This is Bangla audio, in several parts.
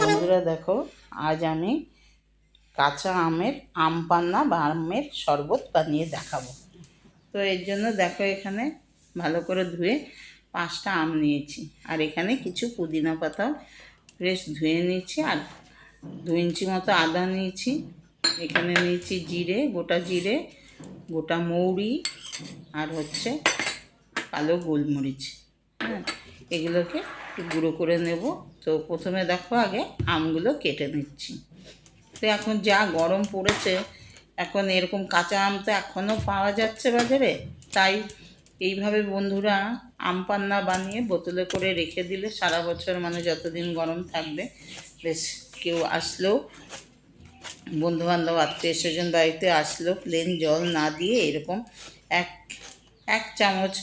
বন্ধুরা দেখো, আজ আমি কাঁচা আমের আম পান্না বা আমের শরবত বানিয়ে দেখাবো। তো এর জন্য দেখো এখানে ভালো করে ধুয়ে পাঁচটা আম নিয়েছি। আর এখানে কিছু পুদিনা পাতাও ফ্রেশ ধুয়ে নিয়েছি, আর দু ইঞ্চি মতো আদা নিয়েছি। এখানে নিয়েছি জিরে, গোটা জিরে, গোটা মৌরি, আর হচ্ছে কালো গোলমরিচ। এগুলোকে গুঁড়ো করে নেব। তো প্রথমে দেখো আগে আমগুলো কেটে নিচ্ছি। তো এখন যা গরম পড়েছে, এখন এরকম কাঁচা আম তো এখনও পাওয়া যাচ্ছে বাজারে। তাই এইভাবে বন্ধুরা আম পান্না বানিয়ে বোতলে করে রেখে দিলে সারা বছর মানে যতদিন গরম থাকবে, বেশ কেউ আসলেও বন্ধুবান্ধব, আত্মীয় স্বজন বাড়িতে আসলেও প্লেন জল না দিয়ে এরকম এক এক চামচ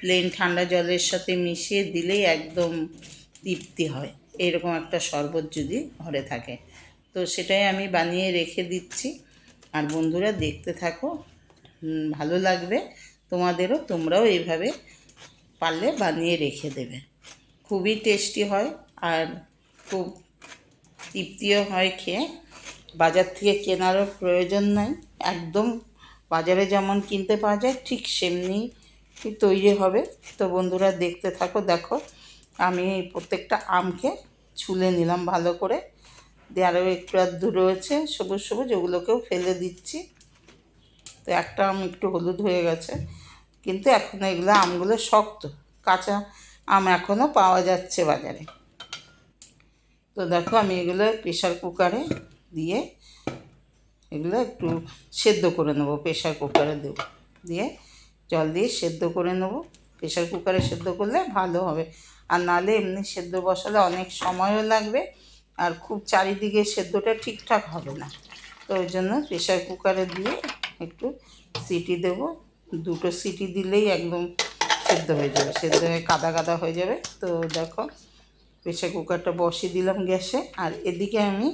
প্লেন ঠান্ডা জলের সাথে মিশিয়ে দিলেই একদম তৃপ্তি হয়। এরকম একটা শরবত যদি ঘরে থাকে। তো সেটাই আমি বানিয়ে রেখে দিচ্ছি। আর বন্ধুরা, দেখতে থাকো। ভালো লাগবে। তোমাদেরও, তোমরাও এইভাবে পারলে বানিয়ে রেখে দেবে। খুবই টেস্টি হয় আর খুব তৃপ্তিও হয় খেয়ে। বাজার থেকে কেনারও প্রয়োজন নাই। একদম বাজারে যেমন কিনতে পাওয়া যায়, ঠিক সেমনি তৈরি হবে? তো বন্ধুরা দেখতে থাকো, দেখো। আমি প্রত্যেকটা আমকে ছুলে নিলাম ভালো করে। দিয়ে আরও একটু আধটু রয়েছে, সবুজ সবুজ, ওগুলোকেও ফেলে দিচ্ছি। তো একটা আম একটু হলুদ হয়ে গেছে। কিন্তু এখন এগুলো আমগুলো শক্ত, কাঁচা আম এখনও পাওয়া যাচ্ছে বাজারে। তো দেখো, আমি এগুলো প্রেশার কুকারে দিয়ে এগুলো একটু সেদ্ধ করে নেব প্রেশার কুকারে দেবো। দিয়ে জল দিয়ে সেদ্ধ করে নেব। প্রেশার কুকারে সেদ্ধ করলে ভালো হবে। আর নালে এমনি সেদ্ধ বসালে অনেক সময়ও লাগবে। আর খুব চারিদিকে সেদ্ধটা ঠিকঠাক হবে না। তো ওই জন্য প্রেশার কুকারে দিয়ে একটু সিটি দেব। দুটো সিটি দিলেই একদম সেদ্ধ হয়ে যাবে। সেদ্ধ হয়ে কাদা কাদা হয়ে যাবে। তো দেখো প্রেশার কুকারটা বসিয়ে দিলাম গ্যাসে। আর এদিকে আমি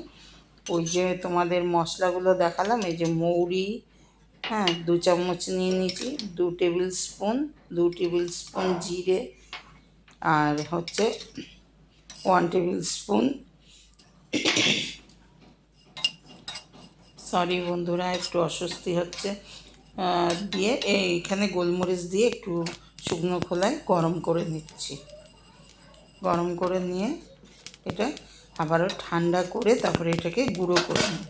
ওই যে তোমাদের মশলাগুলো দেখালাম, এই যে মৌরি হ্যাঁ দু চামচ নিয়ে নিয়েছি, দু টেবিল স্পুন, দু টেবিল স্পুন জিরে আর হচ্ছে ওয়ান টেবিল স্পুন সরি বন্ধুরা, একটু অস্বস্তি হচ্ছে দিয়ে এইখানে গোলমরিচ দিয়ে একটু শুকনো খোলায় গরম করে নিচ্ছি। গরম করে নিয়ে এটা আবারও ঠান্ডা করে তারপরে এটাকে গুঁড়ো করে নেব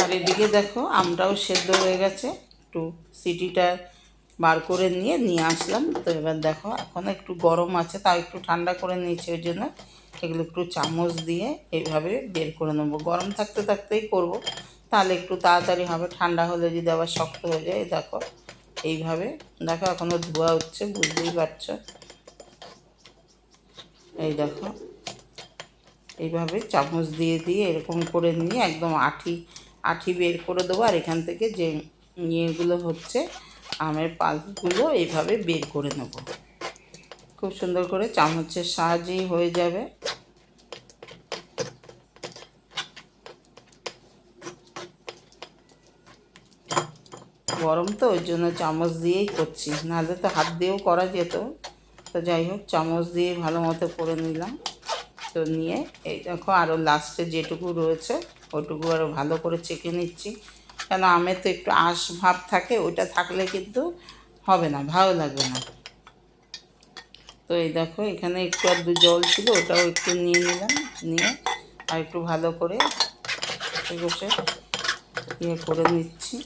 আর এদিকে দেখো, আমটাও সেদ্ধ হয়ে গেছে। একটু সিটিটা বার করে নিয়ে নিয়ে আসলাম। তো এবার দেখো, এখন একটু গরম আছে, তাও একটু ঠান্ডা করে নিয়েছি ওই জন্য। এগুলো একটু চামচ দিয়ে এইভাবে বের করে নেব। গরম থাকতে থাকতেই করব। তাহলে একটু তাড়াতাড়ি হবে, ঠান্ডা হলে যদি আবার শক্ত হয়ে যায়, দেখো। এইভাবে, দেখো এখনও ধোয়া হচ্ছে, বুঝতেই পারছ। এই দেখো, এইভাবে চামচ দিয়ে দিয়ে এরকম করে নিয়ে একদম আঠি আঠি বের করে দেবো আর এখান থেকে যে ইয়েগুলো হচ্ছে আমের পাল্পগুলো এইভাবে বের করে নেব। খুব সুন্দর করে চামচের সাহায্যেই হয়ে যাবে। গরম তো, ওই জন্য চামচ দিয়েই করছি। নাহলে তো হাত দিয়েও করা যেত। তো যাই হোক, চামচ দিয়ে ভালো মতো করে নিলাম। তো নিয়ে এই দেখো আরও লাস্টে যেটুকু রয়েছে ওইটুকু আরও ভালো করে চেকে নিচ্ছি। কেন আমের তো একটু আঁশ ভাব থাকে, ওইটা থাকলে কিন্তু হবে না, ভালো লাগবে না। তো এই দেখো, এখানে একটু আর দু জল ছিল, ওটাও একটু নিয়ে নিলাম, নিয়ে আর একটু ভালো করে বসে ইয়ে করে নিচ্ছি।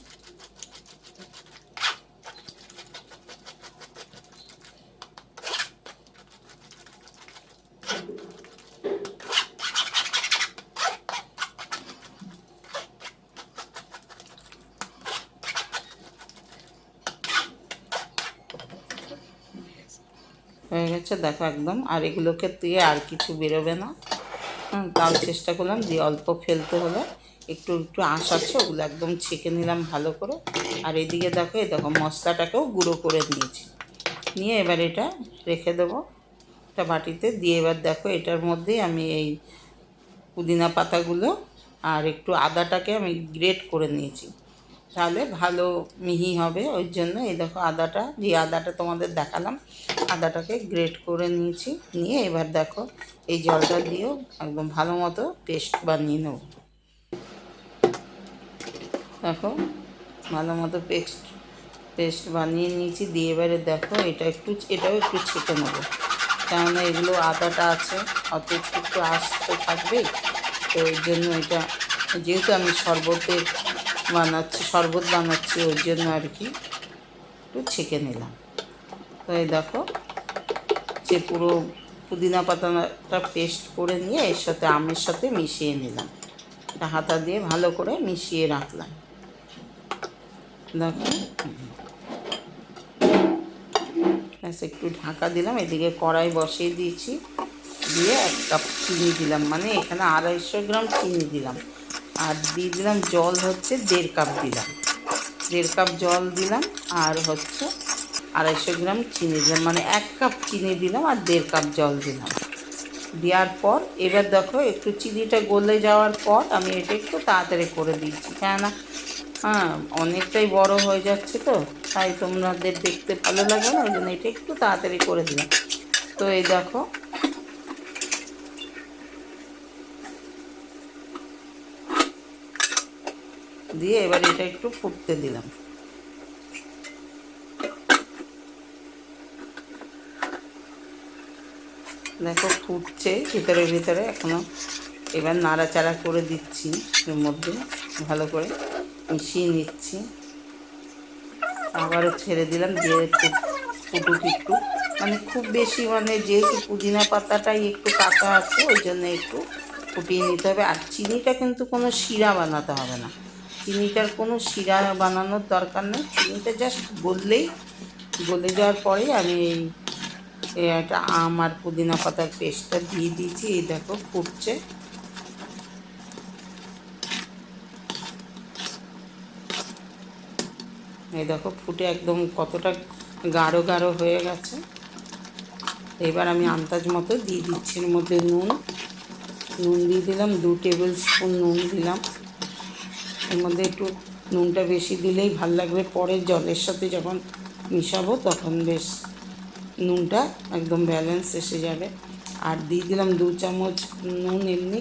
হয়ে গেছে, দেখো একদম। আর এগুলোকে দিয়ে আর কিছু বেরোবে না। তাও চেষ্টা করলাম দিয়ে অল্প ফেলতে হলে একটু একটু আঁশ আছে, ওগুলো একদম ছেঁকে নিলাম ভালো করে। আর এদিকে দেখো, এই দেখো মশলাটাকেও গুঁড়ো করে নিয়েছি। নিয়ে এবার এটা রেখে দেবো একটা বাটিতে। দিয়ে এবার দেখো, এটার মধ্যেই আমি এই পুদিনা পাতাগুলো আর একটু আদাটাকে আমি গ্রেট করে নিয়েছি। তাহলে ভালো মিহি হবে, ওই জন্য এই দেখো আদাটা, যে আদাটা তোমাদের দেখালাম, আদাটাকে গ্রেট করে নিয়েছি, নিয়ে এবার দেখো এই জলটা দিয়েও একদম ভালো মতো পেস্ট বানিয়ে নেব। দেখো, ভালো মতো পেস্ট পেস্ট বানিয়ে নিয়েছি, দিয়ে এবারে দেখো এটা একটু, এটাও একটু ছেঁকে নেব। কেননা এগুলো আদাটা আছে, অত একটু একটু আসতে থাকবে, তো ওই জন্য এটা, যেহেতু আমি শরবতের বানাচ্ছি, শরবত বানাচ্ছি, ওই জন্য আর কি একটু ছেঁকে নিলাম। তো এই দেখো, যে পুরো পুদিনা পাতাটা পেস্ট করে নিয়ে এর সাথে আমের সাথে মিশিয়ে নিলাম। হাতা দিয়ে ভালো করে মিশিয়ে রাখলাম। দেখো, ব্যাস একটু ঢাকা দিলাম, এদিকে কড়াই বসিয়ে দিয়েছি, দিয়ে এক কাপ চিনি দিলাম। মানে এখানে আড়াইশো গ্রাম চিনি দিলাম। আর দিয়ে দিলাম জল হচ্ছে দেড় কাপ দিলাম। দেড় কাপ জল দিলাম আর হচ্ছে আড়াইশো গ্রাম চিনি দিলাম। মানে এক কাপ চিনি দিলাম আর দেড় কাপ জল দিলাম। দেওয়ার পর এবার দেখো একটু চিনিটা গলে যাওয়ার পর আমি এটা একটু তাড়াতাড়ি করে দিচ্ছি। কেননা হ্যাঁ অনেকটাই বড় হয়ে যাচ্ছে তো, তাই তোমাদের দেখতে ভালো লাগে না, ওই জন্য এটা একটু তাড়াতাড়ি করে দিলাম। তো এই দেখো দিয়ে এবার এটা একটু ফুটতে দিলাম। দেখো ফুটছে, ভিতরে ভিতরে এখনও এবার নাড়াচাড়া করে দিচ্ছি এর মধ্যে, ভালো করে মিশিয়ে নিচ্ছি। আবারও ছেড়ে দিলাম, দিয়ে একটু ফুটুক একটু। মানে খুব বেশি মানে যেহেতু পুদিনা পাতাটাই একটু কাঁচা আছে, ওই জন্য একটু ফুটিয়ে নিতে হবে। আর চিনিটা কিন্তু কোনো শিরা বানাতে হবে না। চিনিটার কোনো শিরা বানানোর দরকার নেই। চিনিটা জাস্ট গললেই, গলে যাওয়ার পরেই আমি এই একটা আম আর পুদিনা পাতার পেস্টটা দিয়ে দিয়েছি। এই দেখো ফুটছে। এই দেখো ফুটে একদম কতটা গাঢ় গাঢ় হয়ে গেছে। এবার আমি আন্দাজ মতো দিয়ে দিচ্ছি এর মধ্যে নুন। নুন দিয়ে দিলাম, দু টেবিল স্পুন নুন দিলাম। এর মধ্যে একটু নুনটা বেশি দিলেই ভালো লাগবে। পরে জলের সাথে যখন মিশাবো তখন বেশ নুনটা একদম ব্যালেন্স এসে যাবে। আর দিয়ে দিলাম দু চামচ নুন এমনি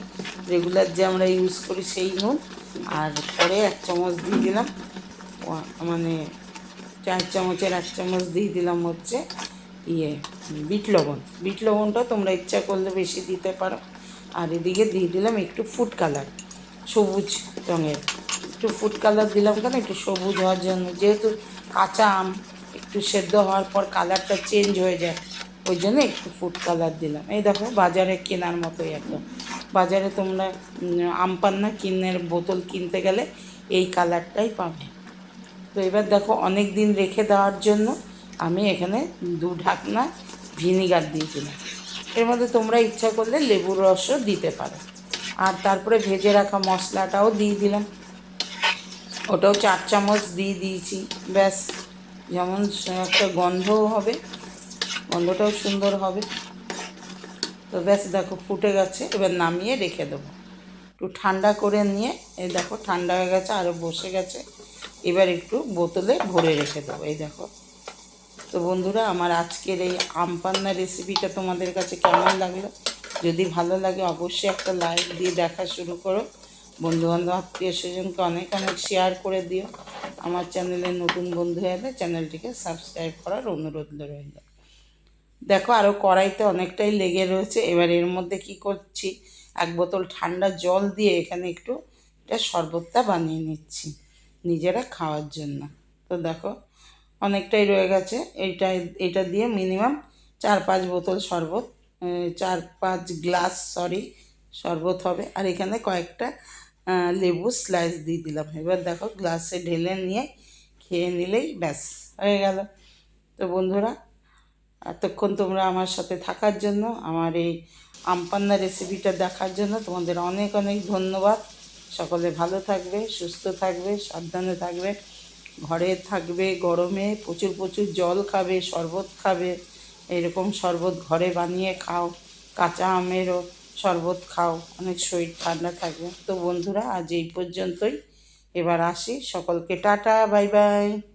রেগুলার যে আমরা ইউজ করি সেই নুন। আর পরে এক চামচ দিয়ে দিলাম মানে চার চামচের এক চামচ দিয়ে দিলাম হচ্ছে ইয়ে বিট লবণ। বিট লবণটা তোমরা ইচ্ছা করলে বেশি দিতে পারো। আর এদিকে দিয়ে দিলাম একটু ফুড কালার সবুজ রঙের। একটু ফুড কালার দিলাম কেন? একটু সবুজ হওয়ার জন্য। যেহেতু কাঁচা আম, একটু সেদ্ধ হওয়ার পর কালারটা চেঞ্জ হয়ে যায়, ওই জন্য একটু ফুড কালার দিলাম। এই দেখো, বাজারে কেনার মতোই একদম বাজারে তোমরা আম পান্না কিনের বোতল কিনতে গেলে এই কালারটাই পাবে। তো এবার দেখো, অনেক দিন রেখে দেওয়ার জন্য আমি এখানে দু ঢাকনা ভিনিগার দিয়ে দিলাম। এর মধ্যে তোমরা ইচ্ছা করলে লেবুর রসও দিতে পারো। আর তারপরে ভেজে রাখা মশলাটাও দিয়ে দিলাম। ওটাও চার চামচ দিয়ে দিয়েছি, ব্যাস। যেমন একটা গন্ধও হবে, গন্ধটাও সুন্দর হবে। তো ব্যাস, দেখো, ফুটে গেছে। এবার নামিয়ে রেখে দেবো। একটু ঠান্ডা করে নিয়ে, এই দেখো, ঠান্ডা হয়ে গেছে আরও বসে গেছে। এবার একটু বোতলে ভরে রেখে দেবো, এই দেখো। তো বন্ধুরা, আমার আজকের এই আম পান্না রেসিপিটা তোমাদের কাছে কেমন লাগল? যদি ভালো লাগে, অবশ্যই একটা লাইক দিয়ে দেখা শুরু করো। বন্ধুবান্ধব, আত্মীয় স্বজনকে অনেক অনেক শেয়ার করে দিও। আমার চ্যানেলে নতুন বন্ধু এলে চ্যানেলটিকে সাবস্ক্রাইব করার অনুরোধ রইল। দেখো আরও কড়াইতে অনেকটাই লেগে রয়েছে। এবার এর মধ্যে কি করছি? এক বোতল ঠান্ডা জল দিয়ে এখানে একটু এটা শরবতটা বানিয়ে নিচ্ছি নিজেরা খাওয়ার জন্য। তো দেখো, অনেকটাই রয়ে গেছে। এইটা, এটা দিয়ে মিনিমাম চার পাঁচ বোতল শরবত চার পাঁচ গ্লাস সরি শরবত হবে। আর এখানে কয়েকটা লেবু স্লাইস দিয়ে দিলাম। এবার দেখো গ্লাসে ঢেলে নিয়ে খেয়ে নিলেই ব্যাস, হয়ে গেল। তো বন্ধুরা, এতক্ষণ তোমরা আমার সাথে থাকার জন্য, আমার এই আমপান্না রেসিপিটা দেখার জন্য তোমাদের অনেক অনেক ধন্যবাদ। সকলে ভালো থাকবে, সুস্থ থাকবে, সাবধানে থাকবে, ঘরে থাকবে, গরমে প্রচুর প্রচুর জল খাবে, শরবত খাবে, এরকম শরবত ঘরে বানিয়ে খাও, কাঁচা আমেরও। শরবত খাও, অনেক শরীর ঠান্ডা থাকবে। তো বন্ধুরা, আজ এই পর্যন্তই। এবার আসি। সকলকে টাটা, বাই বাই।